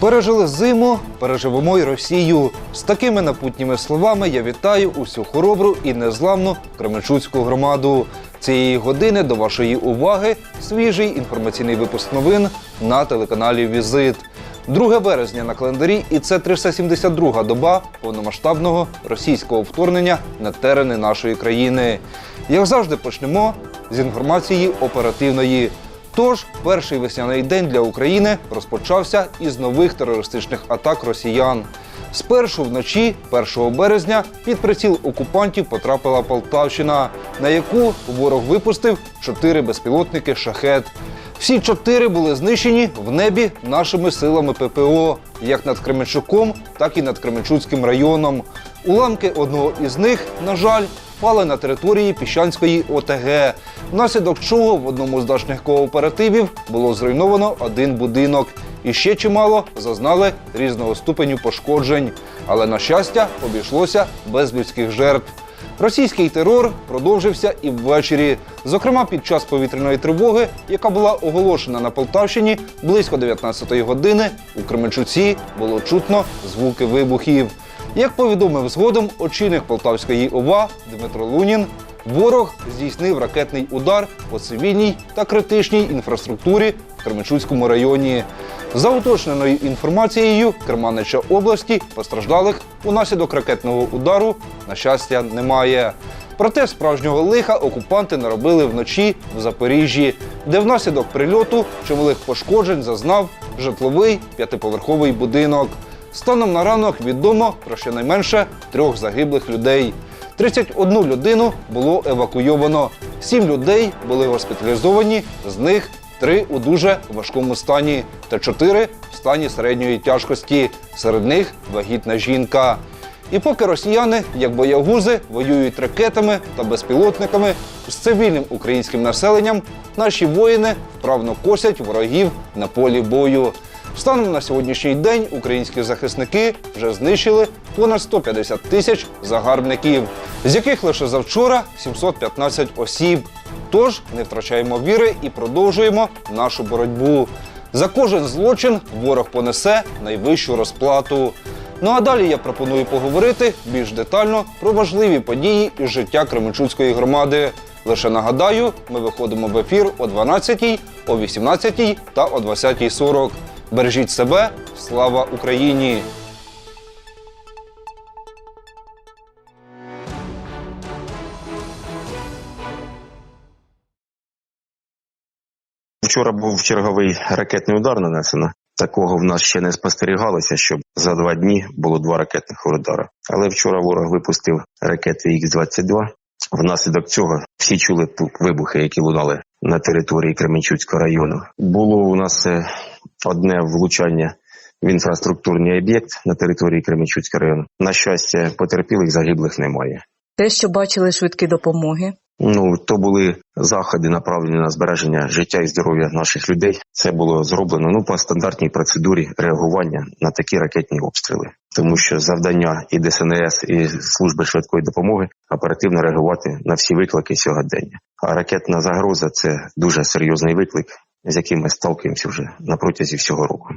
Пережили зиму, переживемо й Росію. З такими напутніми словами я вітаю усю хоробру і незламну Кременчуцьку громаду. Цієї години до вашої уваги свіжий інформаційний випуск новин на телеканалі Візит. 2 березня на календарі, і це 372 доба повномасштабного російського вторгнення на терени нашої країни. Як завжди, почнемо з інформації оперативної. Тож, перший весняний день для України розпочався із нових терористичних атак росіян. Спершу вночі, 1 березня, під приціл окупантів потрапила Полтавщина, на яку ворог випустив чотири безпілотники шахет. Всі чотири були знищені в небі нашими силами ППО, як над Кременчуком, так і над Кременчуцьким районом. Уламки одного із них, на жаль, впали на території Піщанської ОТГ, внаслідок чого в одному з дачних кооперативів було зруйновано один будинок. І ще чимало зазнали різного ступеню пошкоджень. Але, на щастя, обійшлося без людських жертв. Російський терор продовжився і ввечері. Зокрема, під час повітряної тривоги, яка була оголошена на Полтавщині близько 19-ї години, у Кременчуці було чутно звуки вибухів. Як повідомив згодом очільник Полтавської ОВА Дмитро Лунін, ворог здійснив ракетний удар по цивільній та критичній інфраструктурі в Кременчуцькому районі. За уточненою інформацією Керманича області постраждалих унаслідок ракетного удару, на щастя, немає. Проте справжнього лиха окупанти наробили вночі в Запоріжжі, де внаслідок прильоту чималих пошкоджень зазнав житловий п'ятиповерховий будинок. Станом на ранок відомо про щонайменше трьох загиблих людей. 31 людину було евакуйовано. Сім людей були госпіталізовані, з них три у дуже важкому стані та чотири в стані середньої тяжкості. Серед них вагітна жінка. І поки росіяни, як боягузи, воюють ракетами та безпілотниками з цивільним українським населенням, наші воїни вправно косять ворогів на полі бою. Станом на сьогоднішній день українські захисники вже знищили понад 150 тисяч загарбників, з яких лише завчора 715 осіб. Тож не втрачаємо віри і продовжуємо нашу боротьбу. За кожен злочин ворог понесе найвищу розплату. Ну а далі я пропоную поговорити більш детально про важливі події із життя Кременчуцької громади. Лише нагадаю, ми виходимо в ефір о 12, о 18 та о 20.40. Бережіть себе, слава Україні! Вчора був черговий ракетний удар нанесено. Такого в нас ще не спостерігалося, щоб за два дні було два ракетних удари. Але вчора ворог випустив ракети Х-22. Внаслідок цього всі чули вибухи, які лунали на території Кременчуцького району. Було у нас е, одне влучання в інфраструктурний об'єкт на території Кременчуцького району. На щастя, потерпілих загиблих немає. Те, що бачили швидкі допомоги. Ну, то були заходи, направлені на збереження життя і здоров'я наших людей. Це було зроблено ну по стандартній процедурі реагування на такі ракетні обстріли, тому що завдання і ДСНС, і служби швидкої допомоги оперативно реагувати на всі виклики сьогодення. А ракетна загроза це дуже серйозний виклик, з яким ми сталкуємося вже на протязі всього року.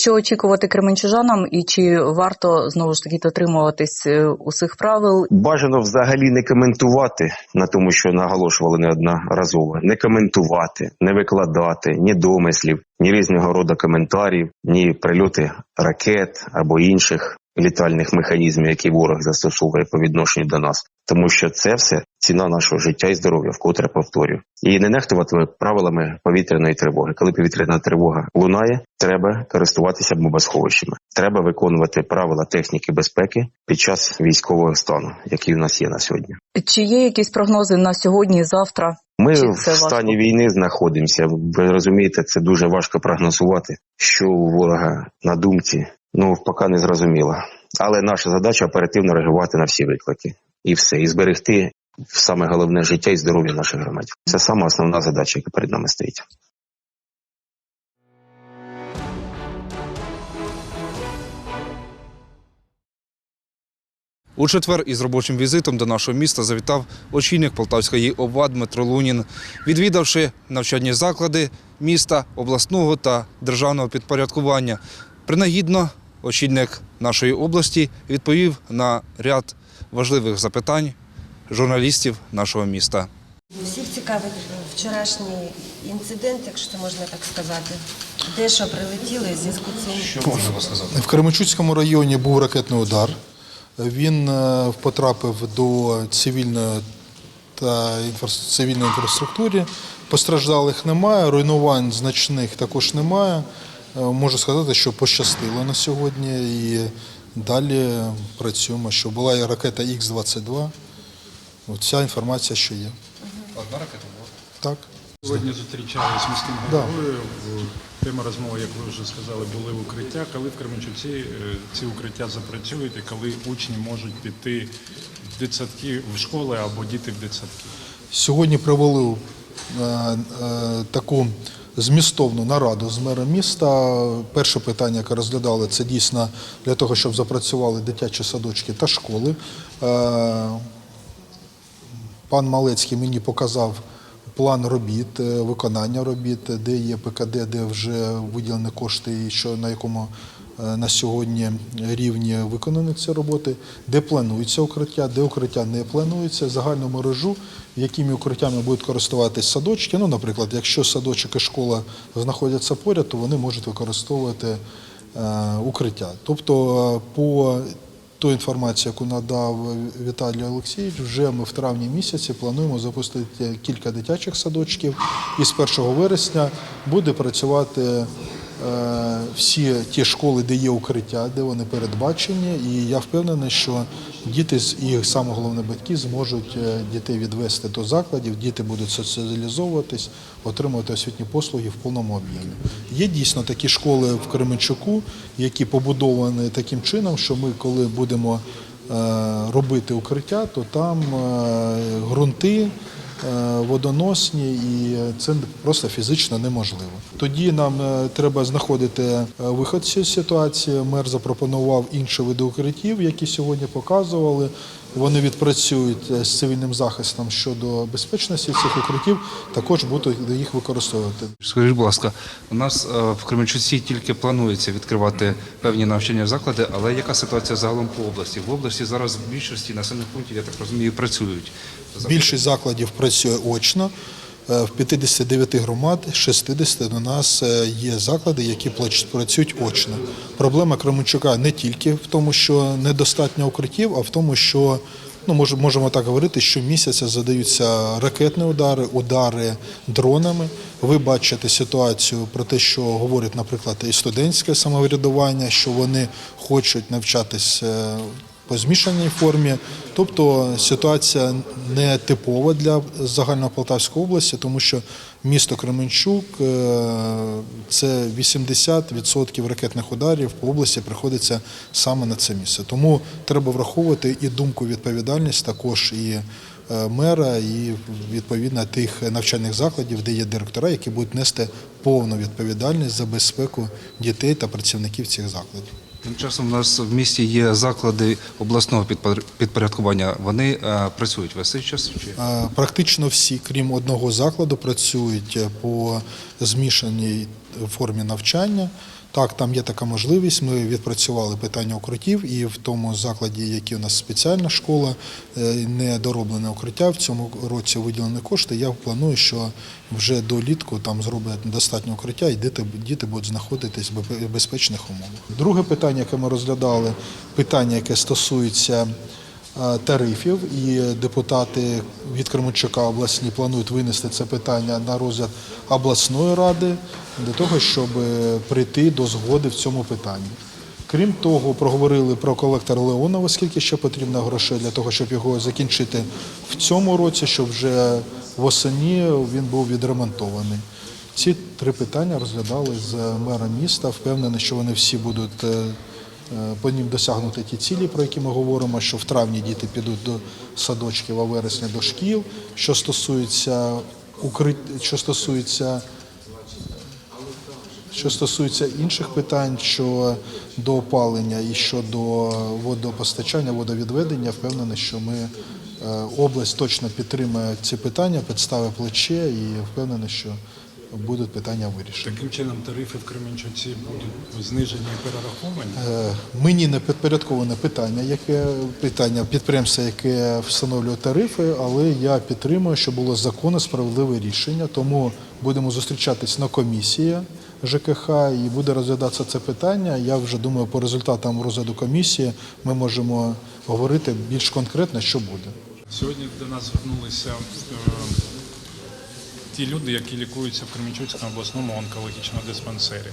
Що очікувати кременчужанам, і чи варто знову ж таки дотримуватись е, усіх правил? Бажано взагалі не коментувати на тому, що наголошували неодноразово, не коментувати, не викладати ні домислів, ні різного роду коментарів, ні прильоти ракет або інших літальних механізмів, які ворог застосовує по відношенню до нас, тому що це все ціна нашого життя і здоров'я, вкотре повторю. І не нехтувати правилами повітряної тривоги. Коли повітряна тривога лунає, треба користуватися бомбосховищами. Треба виконувати правила техніки безпеки під час військового стану, який у нас є на сьогодні. Чи є якісь прогнози на сьогодні, завтра? Ми Чи в це важко? стані війни знаходимося. Ви розумієте, це дуже важко прогнозувати, що у ворога на думці. Ну поки не зрозуміло. Але наша задача оперативно реагувати на всі виклики і все, і зберегти саме головне життя і здоров'я наших громадян. Це саме основна задача, яка перед нами стоїть. У четвер із робочим візитом до нашого міста завітав очільник Полтавської ОВА Дмитро Лунін. Відвідавши навчальні заклади міста, обласного та державного підпорядкування, Принагідно, очільник нашої області відповів на ряд важливих запитань журналістів нашого міста. Всіх цікавить вчорашній інцидент, якщо це можна так сказати. Де що прилетіло і в зв'язку з цим. В Кременчуцькому районі був ракетний удар. Він е, потрапив до цивільної та цивільної інфраструктури. Постраждалих немає, руйнувань значних також немає. Е, Можу сказати, що пощастило на сьогодні і далі працюємо. Що була і ракета Х-22. Ця інформація, що є. Одна ракета була. Так. Сьогодні зустрічалися з міським Да. головою. Тема розмови, як ви вже сказали, були в укриття. Коли в Кременчуці е, ці укриття запрацюють і коли учні можуть піти в дитсадки в школи або діти в дитсадки. Сьогодні провели е, е, таку змістовну нараду з мером міста. Перше питання, яке розглядали, це дійсно для того, щоб запрацювали дитячі садочки та школи. Е, Пан Малецький мені показав план робіт, е, виконання робіт, де є ПКД, де вже виділені кошти, і що на якому на сьогодні рівні виконані ці роботи, де планується укриття, де укриття не планується, загальну мережу, якими укриттями будуть користуватись садочки. Ну, наприклад, якщо садочок і школа знаходяться поряд, то вони можуть використовувати е, укриття. Тобто е, по ту інформацію, яку надав Віталій Олексійович, вже ми в травні місяці плануємо запустити кілька дитячих садочків. І з 1 вересня буде працювати е, всі ті школи, де є укриття, де вони передбачені. І я впевнений, що діти і саме головне батьки зможуть е, дітей відвести до закладів, діти будуть соціалізовуватись, отримувати освітні послуги в повному об'ємі. Є дійсно такі школи в Кременчуку, які побудовані таким чином, що ми, коли будемо е, робити укриття, то там е, ґрунти е, водоносні, і це просто фізично неможливо. Тоді нам е, треба знаходити е, виход з цієї ситуації. Мер запропонував інші види укриттів, які сьогодні показували. Вони відпрацюють е, з цивільним захистом щодо безпечності цих укриттів, також будуть їх використовувати. Скажіть, будь ласка, у нас е, в Кременчуці тільки планується відкривати певні навчання заклади, але яка ситуація загалом по області? В області зараз в більшості населених пунктів, я так розумію, працюють. Більшість закладів працює очно. Е, В 59 громад, 60 у нас е, є заклади, які працюють очно. Проблема Кременчука не тільки в тому, що недостатньо укриттів, а в тому, що ну мож- можемо так говорити, що місяця задаються ракетні удари, удари дронами. Ви бачите ситуацію про те, що говорить, наприклад, і студентське самоврядування, що вони хочуть навчатись е, по змішаній формі. Тобто ситуація не типова для загальнополтавської області, тому що місто Кременчук е, це 80% ракетних ударів по області приходиться саме на це місце. Тому треба враховувати і думку відповідальність також і е, мера, і відповідно тих навчальних закладів, де є директора, які будуть нести повну відповідальність за безпеку дітей та працівників цих закладів. Тим часом у нас в місті є заклади обласного підпор- підпорядкування. Вони е, працюють весь цей час чи Е, Практично всі, крім одного закладу, працюють е, по змішаній формі навчання. Так, там є така можливість. Ми відпрацювали питання укриттів, і в тому закладі, який у нас спеціальна школа, е, не дороблене укриття. В цьому році виділені кошти. Я планую, що вже до літку там зроблять достатньо укриття, і діти, діти будуть знаходитись в безпечних умовах. Друге питання, яке ми розглядали, питання, яке стосується тарифів, і депутати від Кременчука обласні планують винести це питання на розгляд обласної ради для того, щоб е, прийти до згоди в цьому питанні. Крім того, проговорили про колектор Леонова, скільки ще потрібно грошей для того, щоб його закінчити в цьому році, щоб вже восені він був відремонтований. Ці три питання розглядали з мером міста. Впевнений, що вони всі будуть е, е, по ним досягнути ті цілі, про які ми говоримо, що в травні діти підуть до садочків, а в вересні до шкіл. Що стосується укрит... що стосується що стосується інших питань, що до опалення і щодо водопостачання, водовідведення, впевнений, що ми е, область точно підтримує ці питання, підставить плече і впевнений, що будуть питання вирішені. Таким чином тарифи в Кременчуці будуть знижені і перераховані. Е, Мені не підпорядковане питання, яке питання підприємства, яке встановлює тарифи, але я підтримую, що було законне справедливе рішення. Тому будемо зустрічатись на комісії ЖКХ і буде розглядатися це питання. Я вже думаю, по результатам розгляду комісії ми можемо говорити більш конкретно, що буде. Сьогодні до нас звернулися е, ті люди, які лікуються в Кременчуцькому обласному онкологічному диспансері.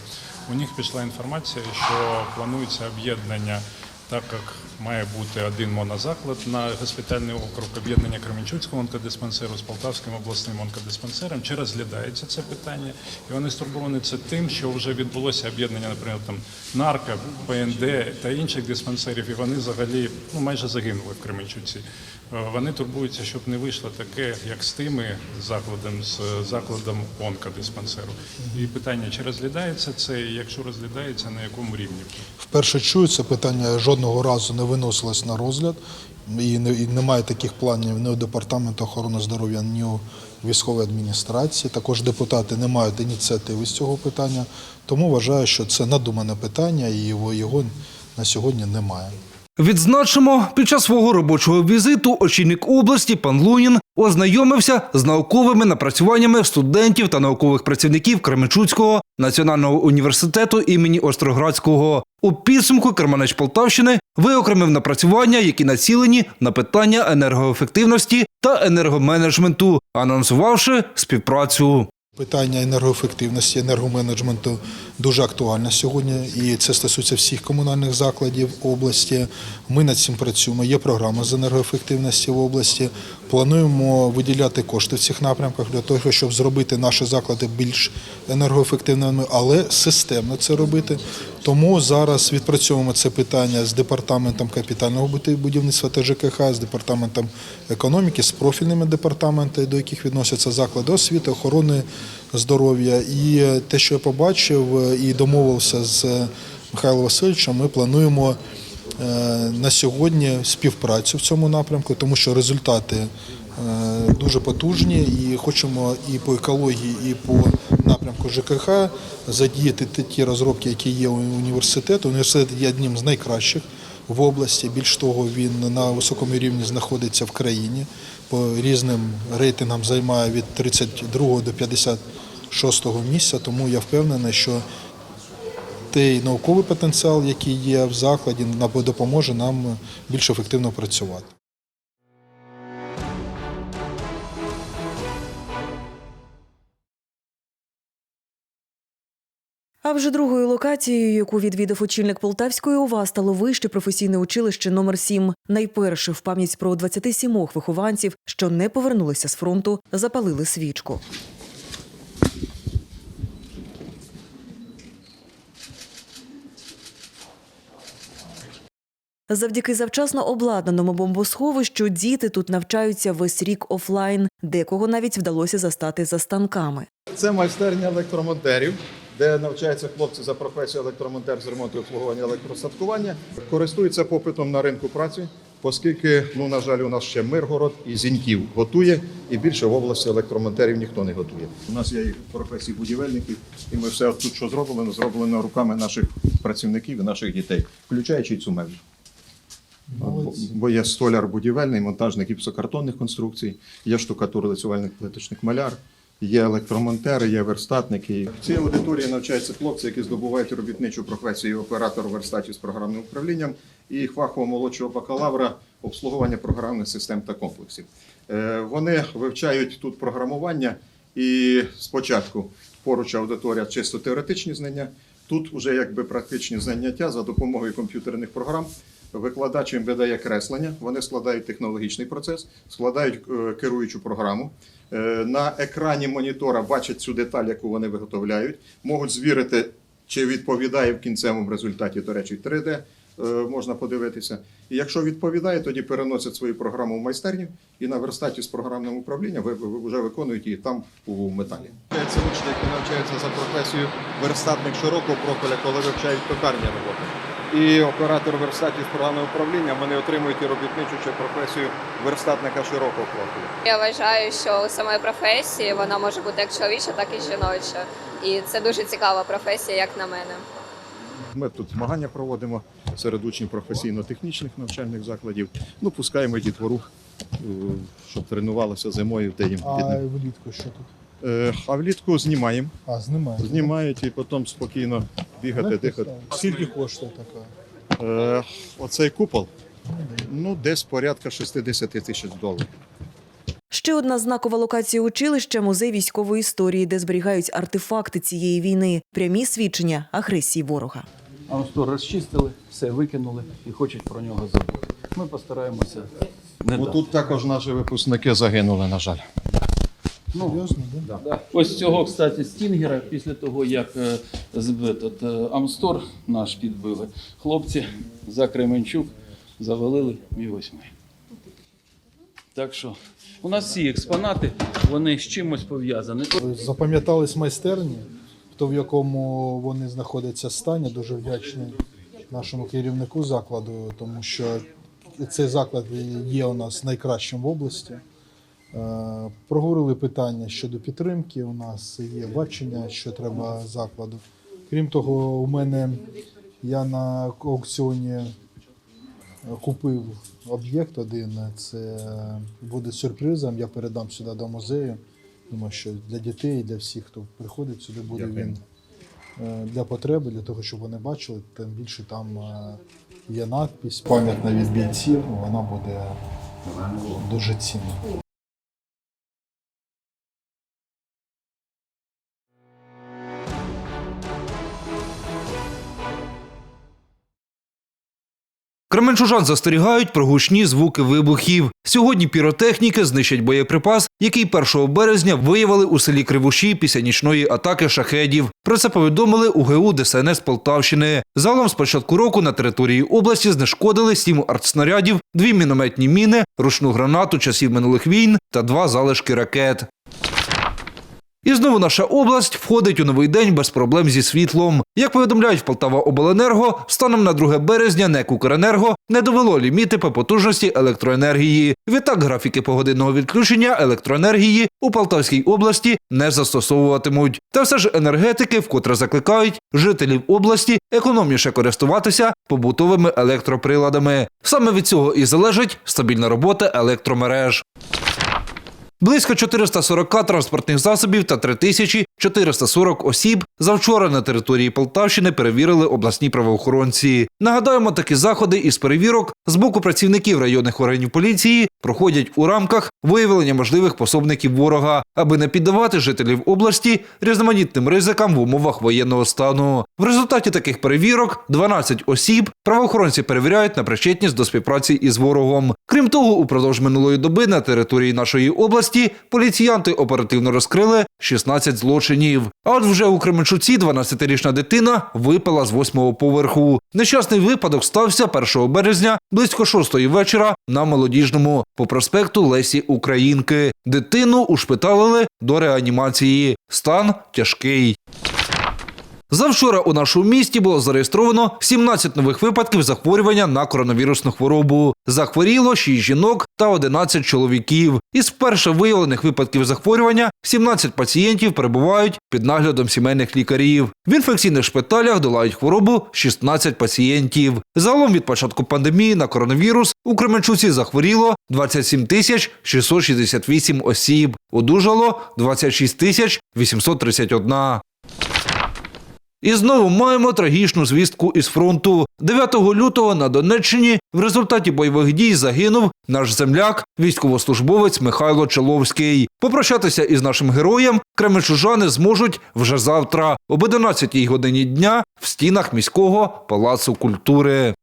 У них пішла інформація, що планується об'єднання, так як має бути один монозаклад на госпітальний округ об'єднання Кременчуцького онкодиспансеру з Полтавським обласним онкодиспансером. Чи розглядається це питання? І вони стурбовані це тим, що вже відбулося об'єднання, наприклад, там нарко, ПНД та інших диспансерів, і вони взагалі ну, майже загинули в Кременчуці. Е, Вони турбуються, щоб не вийшло таке, як з тими закладом, з закладом онкодиспансеру. І питання, чи розглядається це, і якщо розглядається, на якому рівні? Вперше чую, це питання жодного разу не виносилось на розгляд, і, не, і немає таких планів ні у департаменту охорони здоров'я, ні у військової адміністрації. Також депутати не мають ініціативи з цього питання. Тому вважаю, що це надумане питання, і його, його на сьогодні немає. Відзначимо, під час свого робочого візиту очільник області пан Лунін ознайомився з науковими напрацюваннями студентів та наукових працівників Кременчуцького національного університету імені Остроградського. У підсумку Керманеч Полтавщини виокремив напрацювання, які націлені на питання енергоефективності та енергоменеджменту, анонсувавши співпрацю. Питання енергоефективності, енергоменеджменту дуже актуальне сьогодні, і це стосується всіх комунальних закладів області. Ми над цим працюємо. Є програма з енергоефективності в області. Плануємо виділяти кошти в цих напрямках для того, щоб зробити наші заклади більш енергоефективними, але системно це робити. Тому зараз відпрацьовуємо це питання з департаментом капітального будівництва та ЖКХ, з департаментом економіки, з профільними департаментами, до яких відносяться заклади освіти, охорони здоров'я. І те, що я побачив е, і домовився з Михайлом Васильовичем, ми плануємо е, на сьогодні співпрацю в цьому напрямку, тому що результати е, дуже потужні і хочемо і по екології, і по напрямку ЖКХ задіяти ті- розробки, які є у університету. Університет є одним з найкращих в області. Більш того, він на високому рівні знаходиться в країні. По різним рейтингам займає від 32 до 56 місця. Тому я впевнений, що той науковий потенціал, який є в закладі, допоможе нам більш ефективно працювати. А вже другою локацією, яку відвідав очільник Полтавської ОВА, стало вище професійне училище номер 7 Найперше в пам'ять про 27 вихованців, що не повернулися з фронту, запалили свічку. Завдяки завчасно обладнаному бомбосховищу діти тут навчаються весь рік офлайн, декого навіть вдалося застати за станками. Це майстерня електромонтерів, де навчаються хлопці за професією електромонтер з ремонту і обслуговування електросадкування. Користуються попитом на ринку праці, оскільки, ну на жаль, у нас ще Миргород і Зіньків готує, і більше в області електромонтерів ніхто не готує. У нас є і професії будівельників, і ми все тут, що зроблено, зроблено руками наших працівників і наших дітей, включаючи й цю меблю. Бо- Бо є столяр будівельний, монтажник гіпсокартонних конструкцій, є штукатур, лицювальник, плиточник маляр, є електромонтери, є верстатники. В цій аудиторії навчаються хлопці, які здобувають робітничу професію оператор верстатів з програмним управлінням і фахового молодшого бакалавра обслуговування програмних систем та комплексів. Е, Вони вивчають тут програмування і спочатку поруч аудиторія чисто теоретичні знання. Тут вже якби практичні заняття за допомогою комп'ютерних програм. Викладач їм видає креслення, вони складають технологічний процес, складають е, керуючу програму. Е, На екрані монітора бачать цю деталь, яку вони виготовляють, можуть звірити, чи відповідає в кінцевому результаті, до речі, 3D е, можна подивитися. І якщо відповідає, тоді переносять свою програму в майстерню і на верстаті з програмним управлінням ви, вже виконують її там у металі. Це учні, які навчаються за професією верстатник широкого профіля, коли вивчають токарні роботи. І оператор верстатів з програмного управління вони отримують і робітничу ще професію верстатника широкого профілю. Я вважаю, що у самої професії вона може бути як чоловіча, так і жіноча. І це дуже цікава професія, як на мене. Ми тут змагання проводимо серед учнів професійно-технічних навчальних закладів. Ну, пускаємо дітвору, е, щоб тренувалися зимою, де їм А влітку що тут? Е, А влітку знімаємо. А, знімають. Знімають і потім спокійно бігати, дихати. Скільки коштує така? Е, Оцей купол, ну, десь порядка 60 тисяч доларів. Ще одна знакова локація училища музей військової історії, де зберігають артефакти цієї війни, прямі свідчення агресії ворога. Амстор розчистили, все викинули і хочуть про нього забути. Ми постараємося не дати. тут також наші випускники загинули, на жаль. Ну, Серйозно, да? да. Ось цього, кстати, стінгера, після того, як е, з- е, Амстор наш підбили, хлопці за Кременчук завалили і ось. Так що у нас всі експонати, вони з чимось пов'язані. Запам'ятались майстерні, то в якому вони знаходяться стані. Дуже вдячний нашому керівнику закладу, тому що цей заклад є у нас найкращим в області. Е, Проговорили питання щодо підтримки. У нас є бачення, що треба закладу. Крім того, у мене я на аукціоні купив об'єкт один. Це буде сюрпризом. Я передам сюди до музею. Думаю, що для дітей, для всіх, хто приходить сюди, буде він е, для потреби, для того, щоб вони бачили. Тим більше там е, є надпись, пам'ятна від бійців, вона буде дуже цінна. Кременчужан застерігають про гучні звуки вибухів. Сьогодні піротехніки знищать боєприпас, який 1 березня виявили у селі Кривуші після нічної атаки шахедів. Про це повідомили у ГУ ДСНС Полтавщини. Загалом з початку року на території області знешкодили сім артснарядів, дві мінометні міни, ручну гранату часів минулих війн та два залишки ракет. І знову наша область входить у новий день без проблем зі світлом. Як повідомляють в Полтава Обленерго, станом на 2 березня НЕК «Укренерго» не довело ліміти по потужності електроенергії. Відтак графіки погодинного відключення електроенергії у Полтавській області не застосовуватимуть. Та все ж енергетики вкотре закликають жителів області економніше користуватися побутовими електроприладами. Саме від цього і залежить стабільна робота електромереж. Близько 440 транспортних засобів та 3440 осіб завчора на території Полтавщини перевірили обласні правоохоронці. Нагадаємо, такі заходи із перевірок з боку працівників районних органів поліції проходять у рамках виявлення можливих пособників ворога, аби не піддавати жителів області різноманітним ризикам в умовах воєнного стану. В результаті таких перевірок 12 осіб правоохоронці перевіряють на причетність до співпраці із ворогом. Крім того, упродовж минулої доби на території нашої області поліціянти оперативно розкрили 16 злочинів. А от вже у Кременчуці 12-річна дитина випала з восьмого поверху. Нещасний випадок стався 1 березня близько 6 вечора на молодіжному по проспекту Лесі Українки. Дитину ушпиталили до реанімації. Стан тяжкий. Завчора у нашому місті було зареєстровано 17 нових випадків захворювання на коронавірусну хворобу. Захворіло 6 жінок та 11 чоловіків. Із вперше виявлених випадків захворювання 17 пацієнтів перебувають під наглядом сімейних лікарів. В інфекційних шпиталях долають хворобу 16 пацієнтів. Загалом від початку пандемії на коронавірус у Кременчуці захворіло 27 тисяч 668 осіб. Одужало 26 тисяч 831. І знову маємо трагічну звістку із фронту. 9 лютого на Донеччині в результаті бойових дій загинув наш земляк, військовослужбовець Михайло Чоловський. Попрощатися із нашим героєм кременчужани зможуть вже завтра об 11 годині дня в стінах міського палацу культури.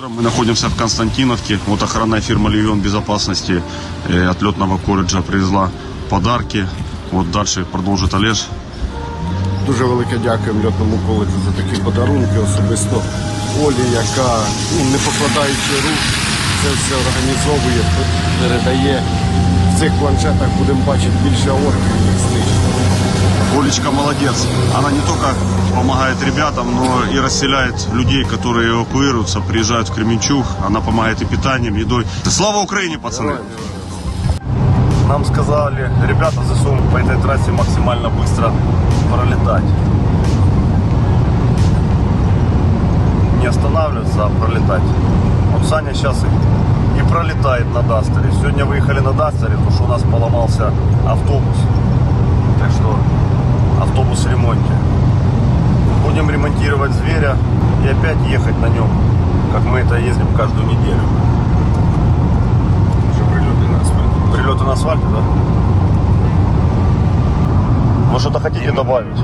Утром мы находимся в Константиновке. Вот охранная фирма «Легион безопасности» э, от летного колледжа привезла подарки Вот дальше продолжит Олеж. Дуже велике дякуємо льотному коледжу за такі подарунки, особисто Олі, яка ну, не покладаючи рук, це все організовує, передає. В цих планшетах будемо бачити більше орків, їх знищено. Олечка молодец. Она не только помогает ребятам, но и расселяет людей, которые эвакуируются, приезжают в Кременчуг. Она помогает и питанием, едой. Слава Украине, пацаны! Нам сказали, ребята ЗСУ по этой трассе максимально быстро пролетать. Не останавливаться, а пролетать. Вот Саня сейчас и, и пролетает на Дастере. Сегодня выехали на Дастере, потому что у нас поломался автобус. Так что автобус в ремонте. Будем ремонтировать зверя и опять ехать на нем, как мы это ездим каждую неделю. Вже прильоти на асфальт. Прилеты на асфальте, да? Вы что-то хотите добавить?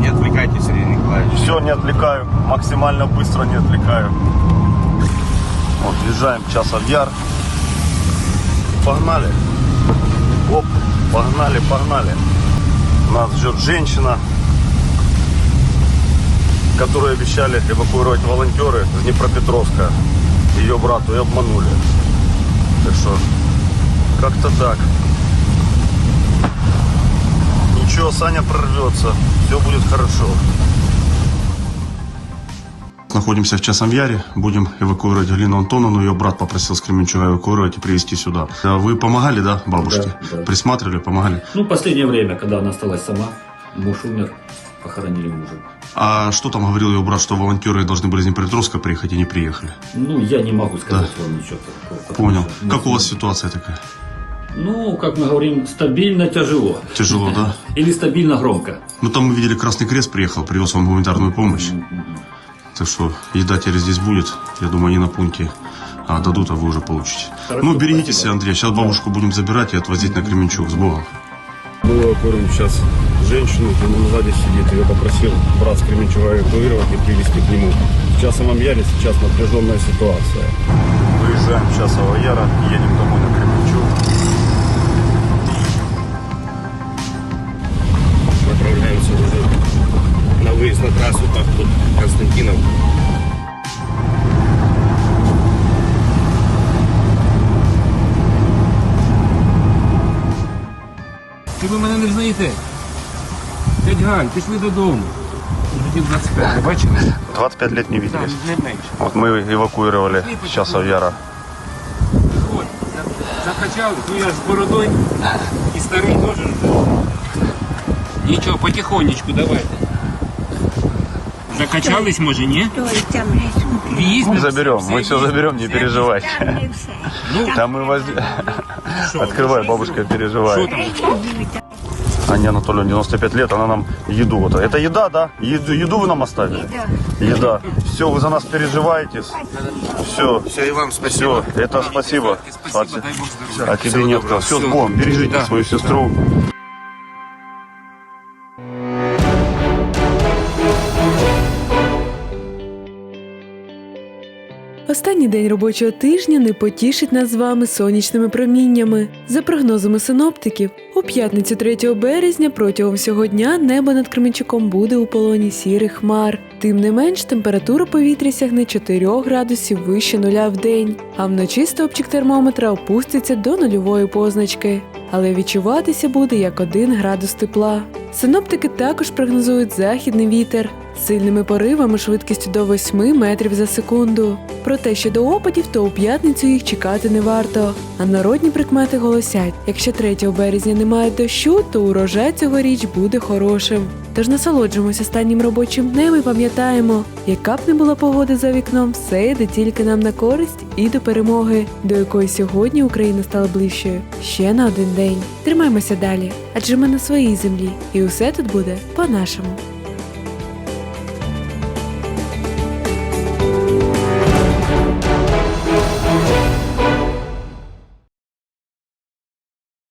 Не отвлекайтесь, Сергей Николаевич. Все, не отвлекаю. Максимально быстро не отвлекаю. Вот, въезжаем в часов яр. Погнали. Оп, погнали, погнали. Нас ждет женщина, которую обещали эвакуировать волонтеры с Днепропетровска. Ее брату и обманули. Так что, как-то так. Ничего, Саня прорвется. Все будет хорошо. Находимся в Часом Яре. Будем эвакуировать Галину Антоновну. Ее брат попросил с Кременчуга эвакуировать и привезти сюда. А Вы помогали, да, бабушке? Да, да. Присматривали, помогали? Ну, последнее время, когда она осталась сама, муж умер, похоронили мужа. А что там говорил ее брат, что волонтеры должны были из Днепропетровска приехать и не приехали? Ну, я не могу сказать вам ничего такого. Понял. что Как у вас ситуация такая? Ну, как мы говорим, стабильно тяжело. Тяжело, да? Или стабильно громко. Ну там мы видели Красный Крест приехал, привез вам гуманитарную помощь. Так что еда теперь здесь будет. Я думаю, они на пункте а, дадут, а вы уже получите. Хорошо, ну, берегитесь, спасибо. Андрей. Сейчас бабушку будем забирать и отвозить на Кременчуг. С Богом. Мы эвакуируем сейчас женщину, она сзади сидит. Ее попросил брат с Кременчуга эвакуировать и привезти к нему. В часовом яре сейчас напряженная ситуация. Выезжаем с Часового Яра, едем домой на Кременчуг. Дядь Галь, пішли додому. Вже 25, ви бачили? 25 лет не виделись. не менше. Вот мы эвакуировали с Часов Яра. От, за- закачали, ну я ж з бородою і старий теж. Нічого, потихонечку, давайте. Закачались, може, ні? Віз Мы заберем, мы все заберем, не переживай. Там мы воз... Открывай, бабушка переживает. Анне Анатольевне 95 лет, она нам еду. Вот. Это еда, да? Еду, еду вы нам оставили? Еда. Все, вы за нас переживаете. Все. Все, и вам спасибо. Все, это спасибо. Спасибо, А, а тебе нет. Все, с Богом. Бережите Да. свою сестру. Останній день робочого тижня не потішить нас з вами сонячними проміннями. За прогнозами синоптиків, у п'ятницю 3 березня протягом всього дня небо над Кременчуком буде у полоні сірих хмар. Тим не менш, температура повітря сягне 4 градусів вище нуля в день, а вночі стопчик термометра опуститься до нульової позначки. Але відчуватися буде як 1 градус тепла. Синоптики також прогнозують західний вітер сильними поривами швидкістю до 8 метрів за секунду. Проте щодо опадів, то у п'ятницю їх чекати не варто. А народні прикмети голосять: якщо 3 березня немає дощу, то урожай цьогоріч буде хорошим. Тож насолоджуємося останнім робочим днем і пам'ятаємо, яка б не була погода за вікном, все йде тільки нам на користь і до перемоги, до якої сьогодні Україна стала ближчою ще на один день. Тримаймося далі, адже ми на своїй землі, і усе тут буде по-нашому.